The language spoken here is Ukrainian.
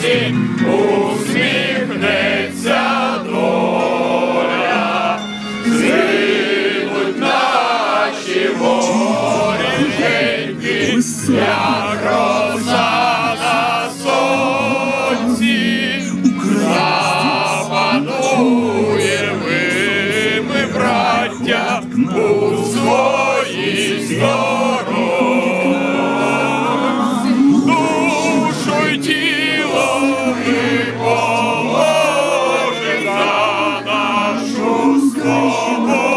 усі усміхнеться доля, зринуть наші воріженьки, як роса на сонці, запанує ми, браття, у своїй стороні. Come.